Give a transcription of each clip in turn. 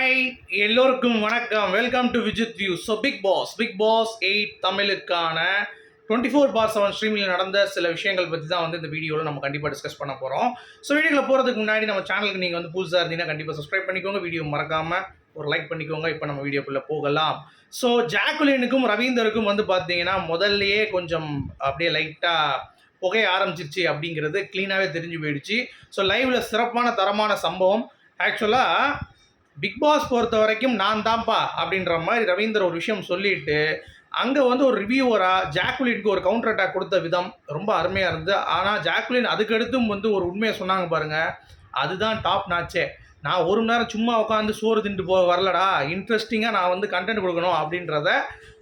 Hi எல்லோருக்கும் வணக்கம். Welcome to Vijith view so big boss big boss eight தமிழுக்கான twenty four bar seven ஸ்ட்ரீமில் நடந்த சில விஷயங்கள் பற்றி தான் வந்து இந்த வீடியோவில் நம்ம கண்டிப்பாக டிஸ்கஸ் பண்ண போகிறோம் ஸோ வீடியோவில் போகிறதுக்கு முன்னாடி நம்ம சேனலுக்கு நீங்கள் வந்து புதுசாக இருந்தீங்கன்னா கண்டிப்பாக சப்ஸ்கிரைப் பண்ணிக்கோங்க. வீடியோ மறக்காமல் ஒரு லைக் பண்ணிக்கோங்க. இப்போ நம்ம வீடியோக்குள்ளே போகலாம். ஸோ ஜாக்குலினுக்கும் ரவீந்தருக்கும் வந்து பார்த்தீங்கன்னா முதல்லையே கொஞ்சம் அப்படியே லைட்டாக புகைய ஆரம்பிச்சிருச்சு அப்படிங்கிறது க்ளீனாகவே தெரிஞ்சு போயிடுச்சு. ஸோ லைவில் சிறப்பான தரமான சம்பவம். ஆக்சுவலாக பிக் பாஸ் பொறுத்த வரைக்கும் நான் தான்ப்பா அப்படின்ற மாதிரி ரவீந்தர் ஒரு விஷயம் சொல்லிட்டு அங்கே வந்து ஒரு ரிவ்யூவராக ஜாக்குலினுக்கு ஒரு கவுண்டர் அட்டாக் கொடுத்த விதம் ரொம்ப அருமையாக இருந்தது. ஆனால் ஜாக்குலின் அதுக்கடுத்தும் வந்து ஒரு உண்மையை சொன்னாங்க பாருங்கள் அதுதான் டாப் நாச்சே நான் ஒரு மணி நேரம் சும்மா உட்காந்து சோறு திண்டு போ வரலடா. இன்ட்ரெஸ்டிங்காக நான் வந்து கண்டென்ட் கொடுக்கணும் அப்படின்றத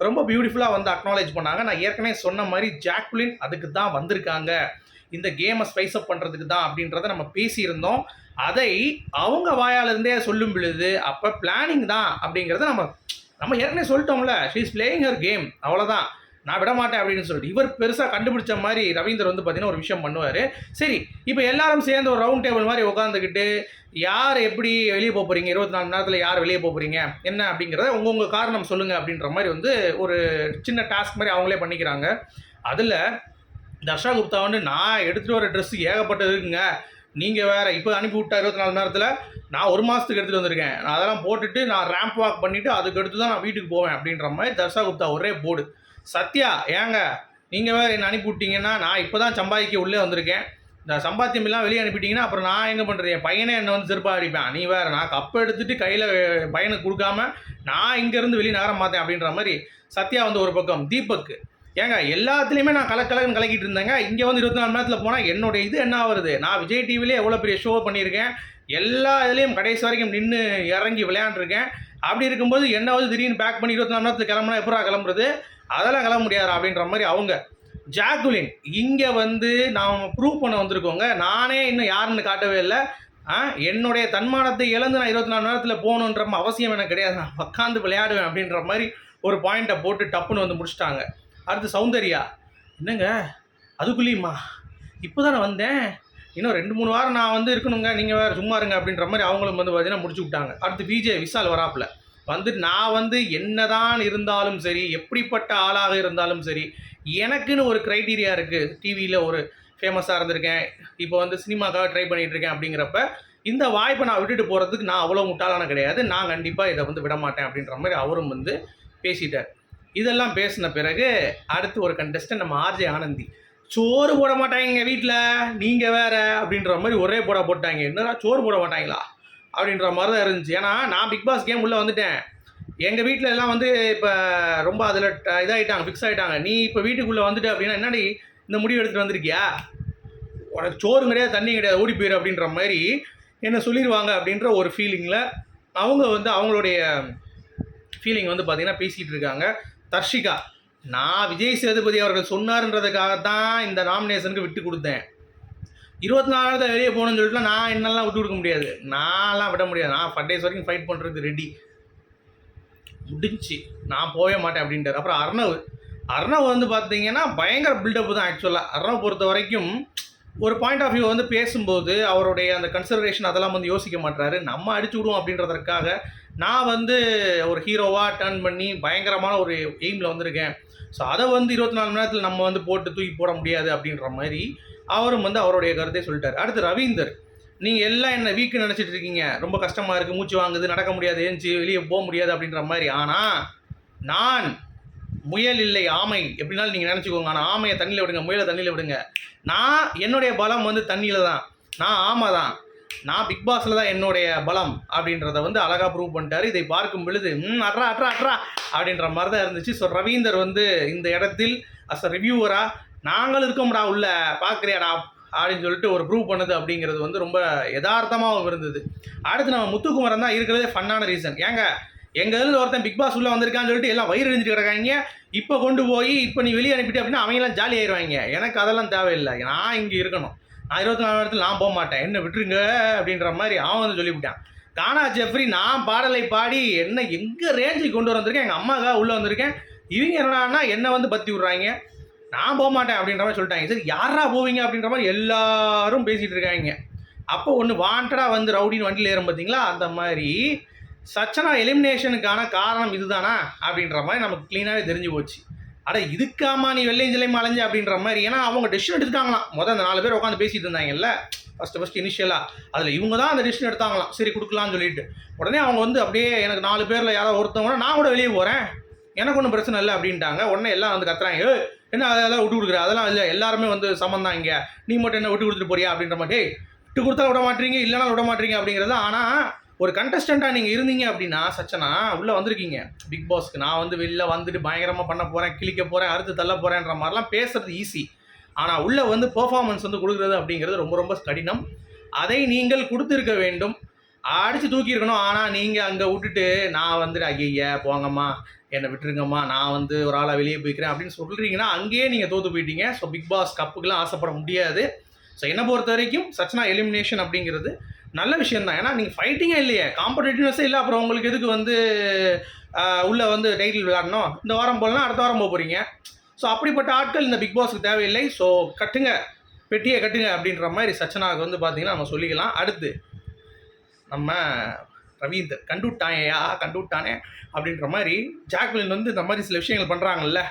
ரொம்ப பியூட்டிஃபுல்லாக வந்து அக்னாலேஜ் பண்ணாங்க. நான் ஏற்கனவே சொன்ன மாதிரி ஜாக்குலின் அதுக்கு தான் வந்திருக்காங்க. இந்த கேமை ஸ்பைஸ் அப் பண்ணுறதுக்கு தான் அப்படின்றத நம்ம பேசியிருந்தோம். அதை அவங்க வாயாலிருந்தே சொல்லும் பொழுது அப்போ பிளானிங் தான் அப்படிங்கிறத நம்ம நம்ம ஏற்கனவே சொல்லிட்டோம்ல she is playing her game அவ்வளோதான் நான் விட மாட்டேன் அப்படின்னு சொல்லிட்டு இவர் பெருசாக கண்டுபிடிச்ச மாதிரி ரவீந்தர் வந்து பார்த்தீங்கன்னா ஒரு விஷயம் பண்ணுவார். சரி இப்போ எல்லாரும் சேர்ந்து ஒரு ரவுண்ட் டேபிள் மாதிரி உட்காந்துக்கிட்டு யார் எப்படி வெளியே போக போகிறீங்க இருபத்தி நாலு மணி நேரத்தில் யார் வெளியே போக போகிறீங்க என்ன அப்படிங்கிறத உங்கள் உங்கள் காரணம் சொல்லுங்கள் அப்படின்ற மாதிரி வந்து ஒரு சின்ன டாஸ்க் மாதிரி அவங்களே பண்ணிக்கிறாங்க. அதில் தர்ஷா குப்தா வந்து நான் எடுத்துகிட்டு வர ட்ரெஸ் ஏகப்பட்டது இருக்குங்க. நீங்கள் வேறு இப்போ அனுப்பி விட்டா இருபத்தி நாலு நேரத்தில் நான் ஒரு மாதத்துக்கு எடுத்துகிட்டு வந்திருக்கேன். நான் அதெல்லாம் போட்டுட்டு நான் ரேம்ப் வாக் பண்ணிவிட்டு அதுக்கடுத்து தான் நான் வீட்டுக்கு போவேன் அப்படின்ற மாதிரி தர்ஷா குப்தா ஒரே போர்டு சத்யா ஏங்க நீங்கள் வேறு என்ன அனுப்பிவிட்டீங்கன்னா நான் இப்போ தான் சம்பாதிக்க உள்ளே வந்திருக்கேன். இந்த சம்பாத்தியம் எல்லாம் வெளியே அனுப்பிட்டீங்கன்னா அப்புறம் நான் எங்கே பண்ணுறேன் என் பையனே என்னை வந்து திருப்பா அடிப்பேன். நீ வேறு நான் கப்பை எடுத்துகிட்டு கையில் பையனுக்கு கொடுக்காம நான் இங்கேருந்து வெளியே நகர மாட்டேன் அப்படின்ற மாதிரி சத்யா வந்து ஒரு பக்கம். தீபக் ஏங்க எல்லாத்துலேயுமே நான் கலக்கலன்னு கலக்கிட்டு இருந்தேங்க. இங்கே வந்து இருபத்தி நாலு மணி நேரத்தில் போனால் என்னுடைய இது என்ன வருது நான் விஜய் டிவிலே எவ்வளோ பெரிய ஷோ பண்ணியிருக்கேன். எல்லா இதுலேயும் கடைசி வரைக்கும் நின்று இறங்கி விளையாண்டுருக்கேன். அப்படி இருக்கும்போது என்ன வந்து திடீர்னு பேக் பண்ணி இருபத்தி நாலு மணி நேரத்தில் கிளம்புனா எப்படா கிளம்புறது? அதெல்லாம் கிளம்ப முடியாது அப்படின்ற மாதிரி அவங்க. ஜாக்குலின் இங்கே வந்து நாம் ப்ரூவ் பண்ண வந்திருக்கோங்க. நானே இன்னும் யாருன்னு காட்டவே இல்லை. ஆ என்னுடைய தன்மானத்தை இழந்து நான் இருபத்தி நாலு நேரத்தில் போகணுன்ற அவசியம் எனக்கு கிடையாது. நான் உட்காந்து விளையாடுவேன் அப்படின்ற மாதிரி ஒரு பாயிண்ட்டை போட்டு டப்புன்னு வந்து முடிச்சிட்டாங்க. அடுத்து சௌந்தர்யா. என்னங்க? அதுக்குள்ளேயுமா? இப்போ தானே வந்தேன். இன்னும் ரெண்டு மூணு வாரம் நான் வந்து இருக்கணுங்க. நீங்கள் வேறு சும்மா இருங்க அப்படின்ற மாதிரி அவங்களும் வந்து பார்த்தீங்கன்னா முடிச்சு விட்டாங்க. அடுத்து விஜய் விசால் வராப்புல. வந்துட்டு நான் வந்து என்னதான் இருந்தாலும் சரி எப்படிப்பட்ட ஆளாக இருந்தாலும் சரி எனக்குன்னு ஒரு க்ரைட்டீரியா இருக்குது டிவியில் ஒரு ஃபேமஸாக இருந்திருக்கேன். இப்போ வந்து சினிமாக்காக ட்ரை பண்ணிகிட்டு இருக்கேன் அப்படிங்கிறப்ப இந்த வாய்ப்பை நான் விட்டுட்டு போகிறதுக்கு நான் அவ்வளோ முட்டாளான கிடையாது. நான் கண்டிப்பாக இதை வந்து விட மாட்டேன் அப்படின்ற மாதிரி அவரும் வந்து பேசிட்டார். இதெல்லாம் பேசின பிறகு அடுத்து ஒரு கண்டஸ்டன் நம்ம ஆர்ஜே ஆனந்தி. சோறு போட மாட்டாங்க வீட்டில் நீங்கள் வேற அப்படின்ற மாதிரி ஒரே போட போட்டாங்க என்னடா சோறு போட மாட்டாங்களா அப்படின்ற மாதிரி தான் இருந்துச்சு. ஏன்னா நான் பிக் பாஸ் கேம் உள்ளே வந்துட்டேன். எங்கள் வீட்டில் எல்லாம் வந்து இப்போ ரொம்ப அதில் இதாகிட்டாங்க ஃபிக்ஸ் ஆகிட்டாங்க நீ இப்போ வீட்டுக்குள்ளே வந்துட்டு அப்படின்னா என்னடி இந்த முடிவு எடுத்துகிட்டு வந்திருக்கியா? உனக்கு சோறு கிடையாது தண்ணி கிடையாது ஓடி போயிரு அப்படின்ற மாதிரி என்ன சொல்லிடுவாங்க அப்படின்ற ஒரு ஃபீலிங்கில் அவங்க வந்து அவங்களுடைய ஃபீலிங் வந்து பார்த்திங்கன்னா பேசிகிட்டு இருக்காங்க. தர்ஷிகா நான் விஜய் சேதுபதி அவர்கள் சொன்னார்ன்றதுக்காக தான் இந்த நாமினேஷனுக்கு விட்டு கொடுத்தேன். இருபத்தி நாலாவது வெளியே போகணும்னு சொல்லிட்டு நான் என்னெல்லாம் விட்டு கொடுக்க முடியாது. நான்லாம் விட முடியாது. நான் ஃபைவ் டேஸ் வரைக்கும் ஃபைட் பண்ணுறது ரெடி முடிஞ்சு நான் போகவே மாட்டேன் அப்படின்ட்டார். அப்புறம் அர்ணவ். அர்ணவ் வந்து பார்த்தீங்கன்னா பயங்கர பில்டப் தான் ஆக்சுவலாக அர்ணவ் பொறுத்த வரைக்கும் ஒரு பாயிண்ட் ஆஃப் வியூ வந்து பேசும்போது அவருடைய அந்த கன்சிடரேஷன் அதெல்லாம் வந்து யோசிக்க மாட்டாரு நம்ம அடிச்சு விடுவோம் அப்படின்றதற்காக நான் வந்து ஒரு ஹீரோவாக டர்ன் பண்ணி பயங்கரமான ஒரு எய்மில் வந்திருக்கேன். ஸோ அதை வந்து இருபத்தி நாலு மணி நேரத்தில் நம்ம வந்து போட்டு தூக்கி போட முடியாது அப்படின்ற மாதிரி அவரும் வந்து அவருடைய கருத்தை சொல்லிட்டார். அடுத்து ரவீந்தர் நீங்கள் எல்லாம் என்ன வீக்கு நினச்சிட்டு இருக்கீங்க. ரொம்ப கஷ்டமாக இருக்குது மூச்சு வாங்குது நடக்க முடியாது ஏஞ்சி வெளியே போக முடியாது அப்படின்ற மாதிரி. ஆனால் நான் முயல் இல்லை ஆமை. எப்படினாலும் நீங்கள் நினச்சிக்கோங்க. ஆனால் ஆமையை தண்ணியில் விடுங்க முயலை தண்ணியில் விடுங்க. நான் என்னுடைய பலம் வந்து தண்ணியில் தான் நான் ஆமை தான் நான் பிக் பாஸில் தான் என்னுடைய பலம் அப்படின்றத வந்து அழகாக ப்ரூவ் பண்ணிட்டாரு. இதை பார்க்கும் பொழுது ம் அட்ரா அட்ரா அட்ரா அப்படின்ற மாதிரி தான் இருந்துச்சு. ஸோ ரவீந்தர் வந்து இந்த இடத்தில் அஸ் அ ரிவ்யூவராக நாங்கள் இருக்கோம்டா உள்ள பார்க்குறியாடா அப்படின்னு சொல்லிட்டு ஒரு ப்ரூவ் பண்ணுது அப்படிங்கிறது வந்து ரொம்ப யதார்த்தமாகவும் இருந்தது. அடுத்து நம்ம முத்துக்குமரன் தான் இருக்கிறதே ஃபன்னான ரீசன் ஏங்க எங்கள் இதில் ஒருத்தன் பிக் பாஸ் உள்ளே வந்திருக்கான்னு சொல்லிட்டு எல்லாம் வயிறு எழுந்துட்டு கிடக்காங்க. இப்போ கொண்டு போய் இப்போ நீ வெளியே அனுப்பிட்டு அப்படின்னா அவங்கெல்லாம் ஜாலி ஆயிடுவாங்க எனக்கு அதெல்லாம் தேவையில்லை. நான் இங்கே இருக்கணும். நான் இருபத்தி நாலு நேரத்தில் நான் போக மாட்டேன். என்ன விட்டுருங்க அப்படின்ற மாதிரி அவன் வந்து சொல்லிவிட்டான். கானா ஜெஃப்ரி நான் பாடலை பாடி என்ன எங்கே ரேஞ்சுக்கு கொண்டு வந்திருக்கேன்? எங்கள் அம்மாக்காக உள்ளே வந்திருக்கேன். இவங்க என்னடான்னா என்னை வந்து பற்றி விட்றாங்க. நான் போக மாட்டேன் அப்படின்ற மாதிரி சொல்லிட்டாங்க. சரி யாரா போவீங்க அப்படின்ற மாதிரி எல்லாரும் பேசிகிட்டு இருக்காங்க. அப்போ ஒன்று வாண்டடாக வந்து ரவுடின்னு வண்டியில் ஏறும் பார்த்தீங்களா அந்த மாதிரி சச்சனா எலிமினேஷனுக்கான காரணம் இதுதானா அப்படின்ற மாதிரி நமக்கு க்ளீனாகவே தெரிஞ்சு போச்சு. அட இதுக்காமா நீ வெள்ளையும் அலைஞ்ச அப்படின்ற மாதிரி. ஏன்னா அவங்க டெசிஷன் எடுத்துட்டாங்களாம். முதல் அந்த நாலு பேர் உட்காந்து பேசிட்டு இருந்தாங்கல்ல. ஃபஸ்ட்டு ஃபஸ்ட் இனிஷியலாக அதில் இவங்க தான் அந்த டெசிஷன் எடுத்தாங்களாம். சரி கொடுக்கலாம்னு சொல்லிட்டு. உடனே அவங்க வந்து அப்படியே எனக்கு நாலு பேரில் யாராவது ஒருத்தவங்க நான் கூட வெளியே போகிறேன் எனக்கு ஒன்றும் பிரச்சனை இல்லை அப்படின்ட்டாங்க. உடனே எல்லாம் வந்து கத்துறாங்க. "ஏய், என்ன அதெல்லாம் விட்டு கொடுக்குற? அதெல்லாம் இல்லை. எல்லாருமே வந்து சம்மந்தான் இங்கே. நீ மட்டும் என்ன விட்டு கொடுத்துட்டு போறியா அப்படின்ற மாதிரி. விட்டு கொடுத்தா விட மாட்டீங்க இல்லைனா விட மாட்டீங்க அப்படிங்கிறது ஆனால் ஒரு கண்டஸ்டண்ட்டாக நீங்கள் இருந்தீங்க அப்படின்னா சச்சனா உள்ளே வந்திருக்கீங்க. பிக் பாஸ்க்கு நான் வந்து வெளில வந்துட்டு பயங்கரமாக பண்ண போகிறேன் கிளிக்க போகிறேன் அறுத்து தள்ள போகிறேன்ற மாதிரிலாம் பேசுறது ஈஸி ஆனால் உள்ளே வந்து பெர்ஃபார்மன்ஸ் வந்து கொடுக்குறது அப்படிங்கிறது ரொம்ப ரொம்ப கடினம். அதை நீங்கள் கொடுத்துருக்க வேண்டும். அடித்து தூக்கியிருக்கணும். ஆனால் நீங்கள் அங்கே விட்டுட்டு நான் வந்துட்டு ஐயா போங்கம்மா. என்னை விட்டுருங்கம்மா. நான் வந்து ஒரு ஆளாக வெளியே போய்க்கிறேன் அப்படின்னு சொல்கிறீங்கன்னா அங்கேயே நீங்கள் தோற்று போயிட்டீங்க. ஸோ பிக் பாஸ் கப்புக்கெலாம் ஆசைப்பட முடியாது. ஸோ என்னை பொறுத்த வரைக்கும் சச்சனா எலிமினேஷன் அப்படிங்கிறது நல்ல விஷயம் தான் ஏன்னா நீங்கள் ஃபைட்டிங்கே இல்லையே. காம்படேட்டிவ்னஸே இல்லை. அப்புறம் உங்களுக்கு எதுக்கு வந்து உள்ளே வந்து டைட்டில் விளையாடணும்? இந்த வாரம் போகலாம் அடுத்த வாரம் போக போகிறீங்க ஸோ அப்படிப்பட்ட ஆட்கள் இந்த பிக் பாஸுக்கு தேவையில்லை. ஸோ கட்டுங்க. பெட்டியை கட்டுங்க அப்படின்ற மாதிரி சச்சனாவுக்கு வந்து பார்த்தீங்கன்னா நம்ம சொல்லிக்கலாம். அடுத்து நம்ம ரவீந்தர் கண்டுவிட்டாயா கண்டுவிட்டானே அப்படின்ற மாதிரி ஜாக்லின் வந்து இந்த மாதிரி சில விஷயங்கள் பண்ணுறாங்கல்ல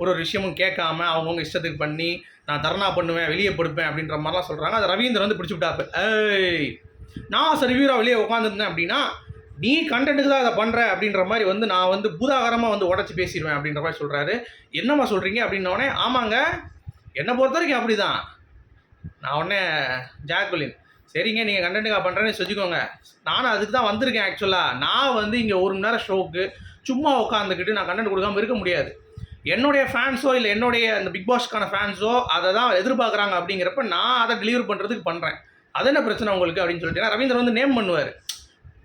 ஒரு ஒரு விஷயமும் கேட்காம அவங்கவுங்க இஷ்டத்துக்கு பண்ணி நான் தர்ணா பண்ணுவேன் வெளியே படுப்பேன் அப்படின்ற மாதிரிலாம் சொல்கிறாங்க அதை ரவீந்தர் வந்து பிடிச்சி விட்டாப்பு ஏய்! நான் சார் ரிவ்யூராக வெளியே உட்காந்துருந்தேன் அப்படின்னா நீ கண்டென்ட்டுக்கு தான் அதை பண்ணுற அப்படின்ற மாதிரி வந்து நான் வந்து பூதாகரமாக வந்து உடச்சி பேசிடுவேன் அப்படின்ற மாதிரி சொல்கிறாரு என்னம்மா சொல்கிறீங்க அப்படின்னோடனே ஆமாங்க என்னை பொறுத்த வரைக்கும் அப்படி தான் நான் உடனே ஜாக்குலின் சரிங்க நீங்கள் கண்டென்ட்டுக்காக பண்ணுறேன்னு செஞ்சுக்கோங்க. நானும் அதுக்கு தான் வந்திருக்கேன் ஆக்சுவலாக நான் வந்து இங்கே ஒரு மணி நேரம் ஷோக்கு சும்மா உட்காந்துக்கிட்டு நான் கண்டென்ட் கொடுக்காம இருக்க முடியாது. என்னுடைய ஃபேன்ஸோ இல்லை என்னுடைய அந்த பிக் பாஸ்க்கான ஃபேன்ஸோ அதை தான் எதிர்பார்க்குறாங்க அப்படிங்கிறப்ப நான் அதை டெலிவர் பண்ணுறதுக்கு பண்ணுறேன் அது என்ன பிரச்சனை உங்களுக்கு அப்படின்னு சொல்லிட்டு ரவீந்திரன் ரவீந்தர் வந்து நேம் பண்ணுவார்.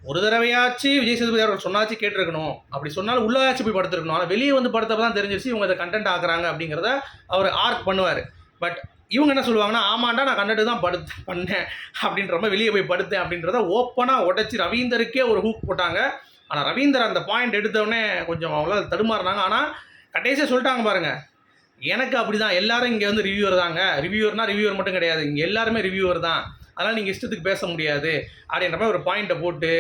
ஒரு தடவையாச்சு விஜய் சேதுபதி அவர்கள் சொன்னாச்சு கேட்டிருக்கணும். அப்படி சொன்னாலும் உள்ளாச்சு போய் படுத்திருக்கணும். ஆனால் வெளியே வந்து படுத்தப்ப தான் தெரிஞ்சிருச்சு இவங்க இதை கண்டென்ட் ஆக்குறாங்க அப்படிங்கிறத அவர் ஆர்க் பண்ணுவார். பட் இவங்க என்ன சொல்லுவாங்கன்னா ஆமாண்டா நான் கண்டென்ட் தான் படுத்து பண்ணேன் அப்படின்ற மாதிரி வெளியே போய் படுத்தேன் அப்படின்றத ஓப்பனாக உடச்சி ரவீந்தருக்கே ஒரு ஹூக் போட்டாங்க. ஆனால் ரவீந்தர் அந்த பாயிண்ட் எடுத்தவொடனே கொஞ்சம் அவங்களால தடுமாறினாங்க. ஆனால் கடைசியாக சொல்லிட்டாங்க பாருங்க எனக்கு அப்படி தான் எல்லாரும் இங்கே வந்து ரிவ்யூவர் தாங்க. ரிவ்யூவர்னால் ரிவ்யூவர் மட்டும் கிடையாது. இங்கே எல்லாருமே ரிவ்யூவர் தான். அதனால் நீங்கள் இஷ்டத்துக்கு பேச முடியாது. அப்படின்ற மாதிரி ஒரு பாயிண்ட்டை போட்டு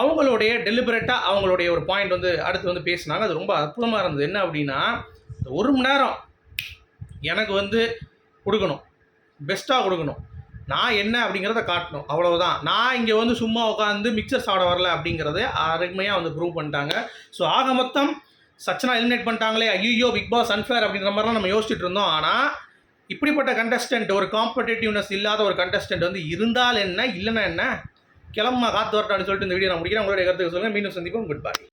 அவங்களுடைய டெலிபரேட்டாக அவங்களுடைய ஒரு பாயிண்ட் வந்து அடுத்து வந்து பேசினாங்க. அது ரொம்ப அற்புதமாக இருந்தது. என்ன அப்படின்னா இந்த ஒரு மணி நேரம் எனக்கு வந்து கொடுக்கணும். பெஸ்ட்டாக கொடுக்கணும். நான் என்ன அப்படிங்கிறத காட்டணும். அவ்வளவுதான். நான் இங்கே வந்து சும்மா உட்காந்து மிக்சர் சாப்பிட வரல அப்படிங்கிறத அருமையாக வந்து ப்ரூவ் பண்ணிட்டாங்க. ஸோ ஆக மொத்தம் சச்சனா எலிமினேட் பண்ணிட்டாங்களே. ஐயோ பிக் பாஸ் அன்ஃபேர் அப்படின்ற மாதிரிலாம் நம்ம யோசிச்சுட்டு இருந்தோம். ஆனால் இப்படிப்பட்ட கண்டஸ்டன்ட் ஒரு காம்படேட்டிவ்னஸ் இல்லாத ஒரு கண்டஸ்டன்ட் வந்து இருந்தால் என்ன இல்லைன்னா என்ன? கிளம்ப காத்து வரட்டான்னு சொல்லிட்டு இந்த வீடியோ நான் முடிக்கிறேன். உங்களுடைய கருத்துக்கு சொல்லுங்கள் மீண்டும் சந்திப்போம். Good bye